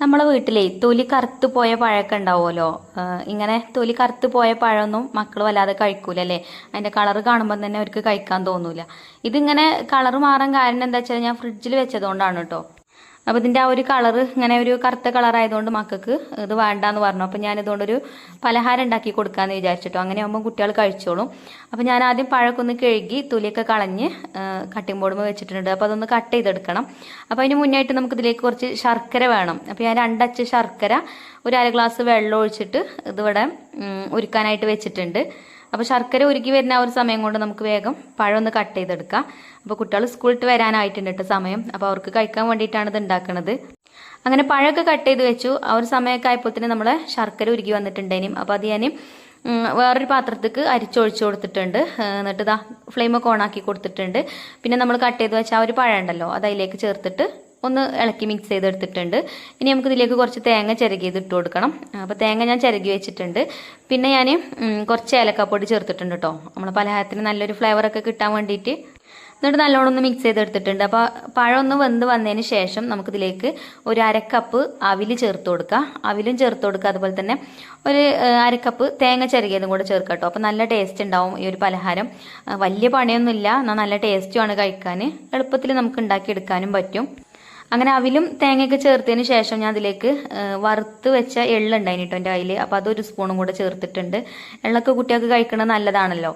നമ്മളെ വീട്ടിലെ തൊലി കറുത്ത് പോയ പഴമൊക്കെ ഉണ്ടാവുമല്ലോ. ഇങ്ങനെ തൊലി കറുത്ത് പോയ പഴമൊന്നും മക്കൾ വല്ലാതെ കഴിക്കൂലല്ലേ അതിന്റെ കളർ കാണുമ്പോൾ തന്നെ അവർക്ക് കഴിക്കാൻ തോന്നൂല. ഇതിങ്ങനെ കളർ മാറാൻ കാരണം എന്താ വെച്ചാൽ ഞാൻ ഫ്രിഡ്ജിൽ വെച്ചതുകൊണ്ടാണ് കേട്ടോ. അപ്പോൾ ഇതിന്റെ ആ ഒരു കളർ ഇങ്ങനെ ഒരു കറുത്ത കളർ ആയതുകൊണ്ട് മക്കൾക്ക് ഇത് വേണ്ടാന്ന് പറഞ്ഞു. അപ്പോൾ ഞാൻ ഇതുകൊണ്ടൊരു പലഹാരം ഉണ്ടാക്കി കൊടുക്കാന്ന് വിചാരിച്ചിട്ടോ. അങ്ങനെ ആകുമ്പോൾ കുട്ടികൾ കഴിച്ചോളും. അപ്പോൾ ഞാൻ ആദ്യം പഴക്കൊന്ന് കഴുകി തുലിയൊക്കെ കളഞ്ഞ് കട്ടിംഗ് ബോർഡുമ്പോൾ വെച്ചിട്ടുണ്ട്. അപ്പോൾ അതൊന്ന് കട്ട് ചെയ്തെടുക്കണം. അപ്പോൾ അതിന് മുന്നായിട്ട് നമുക്ക് ഇതിലേക്ക് കുറച്ച് ശർക്കര വേണം. അപ്പോൾ ഞാൻ രണ്ടച്ച് ശർക്കര ഒരു അര ഗ്ലാസ് വെള്ളം ഒഴിച്ചിട്ട് ഇതിവിടെ ഉരുക്കാനായിട്ട് വെച്ചിട്ടുണ്ട്. അപ്പോൾ ശർക്കര ഉരുക്കി വരുന്ന ആ ഒരു സമയം കൊണ്ട് നമുക്ക് വേഗം പഴം ഒന്ന് കട്ട് ചെയ്തെടുക്കാം. അപ്പോൾ കുട്ടികൾ സ്കൂളിട്ട് വരാനായിട്ടുണ്ട് കേട്ടോ സമയം. അപ്പോൾ അവർക്ക് കഴിക്കാൻ വേണ്ടിയിട്ടാണ് ഇത് ഉണ്ടാക്കുന്നത് അങ്ങനെ പഴമൊക്കെ കട്ട് ചെയ്ത് വെച്ചു. ആ ഒരു സമയമൊക്കെ ആയപ്പോൾ തന്നെ നമ്മൾ ശർക്കര ഉരുക്കി വന്നിട്ടുണ്ടേനും അപ്പോൾ അത് ഞാൻ വേറൊരു പാത്രത്തേക്ക് അരിച്ചൊഴിച്ചു കൊടുത്തിട്ടുണ്ട്. എന്നിട്ട് ഇതാ ഫ്ലെയിമൊക്കെ ഓണാക്കി കൊടുത്തിട്ടുണ്ട്. പിന്നെ നമ്മൾ കട്ട് ചെയ്ത് വെച്ച ആ ഒരു പഴം ഉണ്ടല്ലോ അത് അതിലേക്ക് ചേർത്തിട്ട് ഒന്ന് ഇളക്കി മിക്സ് ചെയ്തെടുത്തിട്ടുണ്ട്. ഇനി നമുക്ക് ഇതിലേക്ക് കുറച്ച് തേങ്ങ ചിരകിയത് ഇട്ട് കൊടുക്കണം. അപ്പോൾ തേങ്ങ ഞാൻ ചിരകി വെച്ചിട്ടുണ്ട്. പിന്നെ ഞാൻ കുറച്ച് ഏലക്കാപ്പൊടി ചേർത്തിട്ടുണ്ട് കേട്ടോ നമ്മൾ പലഹാരത്തിന് നല്ലൊരു ഫ്ലേവറൊക്കെ കിട്ടാൻ വേണ്ടിയിട്ട് എന്നിട്ട് നല്ലോണം ഒന്ന് മിക്സ് ചെയ്തെടുത്തിട്ടുണ്ട്. അപ്പോൾ പഴം ഒന്ന് വെന്ത് വന്നതിന് ശേഷം നമുക്കിതിലേക്ക് ഒരു അരക്കപ്പ് അവിൽ ചേർത്ത് കൊടുക്കുക അവിലും ചേർത്ത് കൊടുക്കുക അതുപോലെ തന്നെ ഒരു അരക്കപ്പ് തേങ്ങ ചിരകിയതും കൂടെ ചേർക്കുക കേട്ടോ അപ്പോൾ നല്ല ടേസ്റ്റ് ഉണ്ടാവും ഈ ഒരു പലഹാരം. വലിയ പണിയൊന്നുമില്ല. എന്നാൽ നല്ല ടേസ്റ്റുമാണ് കഴിക്കാൻ എളുപ്പത്തിൽ നമുക്ക് ഉണ്ടാക്കിയെടുക്കാനും പറ്റും. അങ്ങനെ അവിലും തേങ്ങയൊക്കെ ചേർത്തതിന് ശേഷം ഞാൻ അതിലേക്ക് വറുത്ത് വെച്ച എള്ളുണ്ടായിന് കേട്ടോ എന്റെ അതിൽ അപ്പോൾ അതൊരു സ്പൂണും കൂടെ ചേർത്തിട്ടുണ്ട്. എള്ളൊക്കെ കുട്ടികൾക്ക് കഴിക്കുന്നത് നല്ലതാണല്ലോ.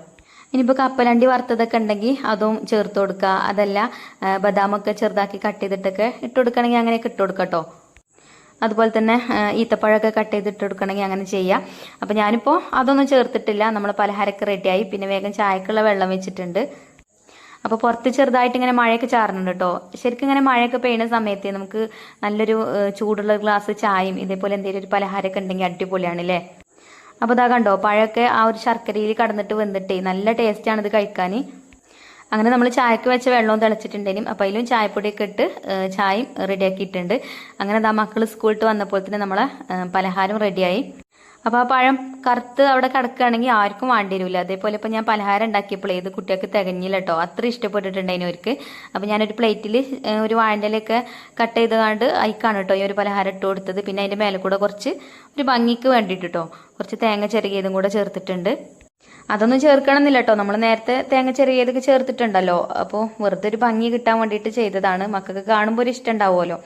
ഇനിയിപ്പോൾ കപ്പലണ്ടി വറുത്തതൊക്കെ ഉണ്ടെങ്കിൽ അതും ചേർത്ത് കൊടുക്കുക അതല്ല ബദാമൊക്കെ ചെറുതാക്കി കട്ട് ചെയ്തിട്ടൊക്കെ ഇട്ട് കൊടുക്കണമെങ്കിൽ അങ്ങനെയൊക്കെ ഇട്ട് കൊടുക്കാം കേട്ടോ അതുപോലെ തന്നെ ഈത്തപ്പഴമൊക്കെ കട്ട് ചെയ്തിട്ട് കൊടുക്കണമെങ്കിൽ അങ്ങനെ ചെയ്യാം. അപ്പോൾ ഞാനിപ്പോൾ അതൊന്നും ചേർത്തിട്ടില്ല. നമ്മൾ പലഹാരമൊക്കെ റെഡിയായി പിന്നെ വേഗം ചായക്കുള്ള വെള്ളം വെച്ചിട്ടുണ്ട്. അപ്പോൾ പുറത്ത് ചെറുതായിട്ട് ഇങ്ങനെ മഴയൊക്കെ ചാറുന്നുണ്ട് കേട്ടോ ശരിക്കും ഇങ്ങനെ മഴയൊക്കെ പെയ്യുന്ന സമയത്ത് നമുക്ക് നല്ലൊരു ചൂടുള്ള ഗ്ലാസ് ചായയും ഇതേപോലെ എന്തെങ്കിലും ഒരു പലഹാരമൊക്കെ ഉണ്ടെങ്കിൽ അടിപൊളിയാണ് അല്ലേ അപ്പോൾ ഇതാ കണ്ടോ പഴമൊക്കെ ആ ഒരു ശർക്കരയിൽ കടന്നിട്ട് വെന്തിട്ടേ നല്ല ടേസ്റ്റാണ് ഇത് കഴിക്കാൻ അങ്ങനെ നമ്മൾ ചായക്ക് വെച്ച വെള്ളവും തിളച്ചിട്ടുണ്ടെങ്കിലും അപ്പൊ അതിലും ചായപ്പൊടിയൊക്കെ ഇട്ട് ചായയും റെഡിയാക്കിയിട്ടുണ്ട് അങ്ങനെ ദാ മക്കൾ സ്കൂളിട്ട് വന്നപ്പോൾ തന്നെ നമ്മളെ പലഹാരം റെഡിയായി അപ്പോൾ ആ പഴം കറുത്ത് അവിടെ കിടക്കുകയാണെങ്കിൽ ആർക്കും വേണ്ടി വരില്ല അതേപോലെ ഇപ്പോൾ ഞാൻ പലഹാരം ഉണ്ടാക്കിയപ്പോഴേ ഇത് കുട്ടികൾക്ക് തികഞ്ഞില്ല കേട്ടോ അത്ര ഇഷ്ടപ്പെട്ടിട്ടുണ്ടായിരുന്നു അവർക്ക്. അപ്പോൾ ഞാനൊരു പ്ലേറ്റിൽ ഒരു വാഴന്റെലൊക്കെ കട്ട് ചെയ്ത് കണ്ട് അയക്കാണ് കേട്ടോ ഈ ഒരു പലഹാരം ഇട്ട് കൊടുത്തത്. പിന്നെ അതിന്റെ മേലെ കൂടെ കുറച്ച് ഒരു ഭംഗിക്ക് വേണ്ടിയിട്ട് കേട്ടോ കുറച്ച് തേങ്ങ ചെറുകിയതും കൂടെ ചേർത്തിട്ടുണ്ട്. അതൊന്നും ചേർക്കണമെന്നില്ല കേട്ടോ നമ്മൾ നേരത്തെ തേങ്ങ ചെറിയതൊക്കെ ചേർത്തിട്ടുണ്ടല്ലോ. അപ്പോൾ വെറുതെ ഒരു ഭംഗി കിട്ടാൻ വേണ്ടിയിട്ട് ചെയ്തതാണ്. മക്കൾക്ക് കാണുമ്പോൾ ഒരു ഇഷ്ടം ഉണ്ടാവുമല്ലോ.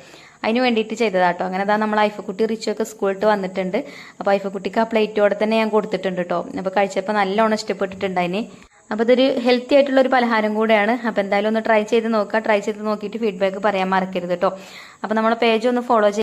അതിന് വേണ്ടിയിട്ട് ചെയ്തതാട്ടോ. അങ്ങനെ അതാ നമ്മൾ ഐഫക്കുട്ടി റിച്ചൊക്കെ സ്കൂളിട്ട് വന്നിട്ടുണ്ട്. അപ്പോൾ ഐഫക്കുട്ടിക്ക് ആ പ്ലേറ്റോടെ തന്നെ ഞാൻ കൊടുത്തിട്ടുണ്ട് കേട്ടോ അപ്പോൾ കഴിച്ചപ്പോൾ നല്ലോണം ഇഷ്ടപ്പെട്ടിട്ടുണ്ട് അതിന്. അപ്പോൾ ഇതൊരു ഹെൽത്തി ആയിട്ടുള്ള ഒരു പലഹാരം കൂടെയാണ്. അപ്പോൾ എന്തായാലും ഒന്ന് ട്രൈ ചെയ്ത് നോക്കുക ട്രൈ ചെയ്ത് നോക്കിയിട്ട് ഫീഡ്ബാക്ക് പറയാൻ മറക്കരുത് കേട്ടോ അപ്പോൾ നമ്മുടെ പേജ് ഒന്ന് ഫോളോ